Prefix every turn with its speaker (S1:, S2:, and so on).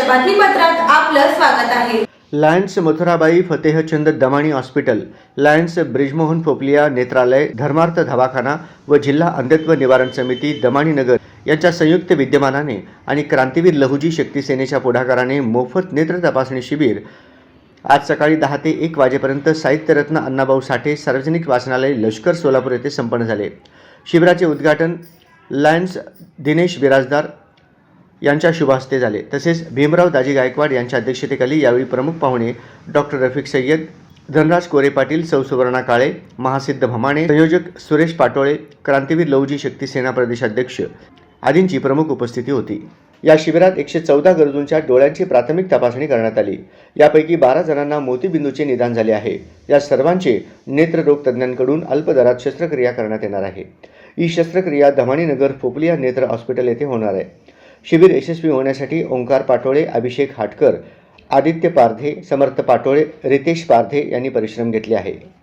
S1: आपलं स्वागत आहे.
S2: Lions Mathurabai Fatehchand Damani hospital Lions Brijmohan Phopalia नेत्रालय धर्मार्थ दवाखाना व जिल्हा अंधत्व निवारण समिती दमाणी नगर यांच्या संयुक्त विद्यमानाने आणि क्रांतीवीर लहुजी शक्ती सेनेच्या पुढाकाराने मोफत नेत्र तपासणी शिबिर आज सकाळी दहा ते एक वाजेपर्यंत साहित्यरत्न अण्णाभाऊ साठे सार्वजनिक वाचनालय लष्कर सोलापूर येथे संपन्न झाले. शिबिराचे उद्घाटन लायन्स दिनेश बिराजदार यांच्या शुभहस्ते झाले. तसेच भीमराव दाजी गायकवाड यांच्या अध्यक्षतेखाली यावेळी प्रमुख पाहुणे डॉक्टर रफिक सय्यद धनराज कोरे पाटील सौ सुवर्णा काळे महासिद्ध भमाणे संयोजक सुरेश पाटोळे क्रांतीवीर लवजी शक्ती सेना प्रदेशाध्यक्ष आदींची प्रमुख उपस्थिती होती. या शिबिरात एकशे चौदा गरजूंच्या डोळ्यांची प्राथमिक तपासणी करण्यात आली. यापैकी बारा जणांना मोतीबिंदूचे निदान झाले आहे. या सर्वांचे नेत्ररोग तज्ज्ञांकडून अल्प दरात शस्त्रक्रिया करण्यात येणार आहे. ही शस्त्रक्रिया धमाणीनगर फोपलिया नेत्र हॉस्पिटल येथे होणार आहे. शिबिर यशस्वी होण्यासाठी ओंकार पाटोळे अभिषेक हाटकर आदित्य पारधे समर्थ पाटोळे रितेश पारधे यांनी परिश्रम घेतले आहे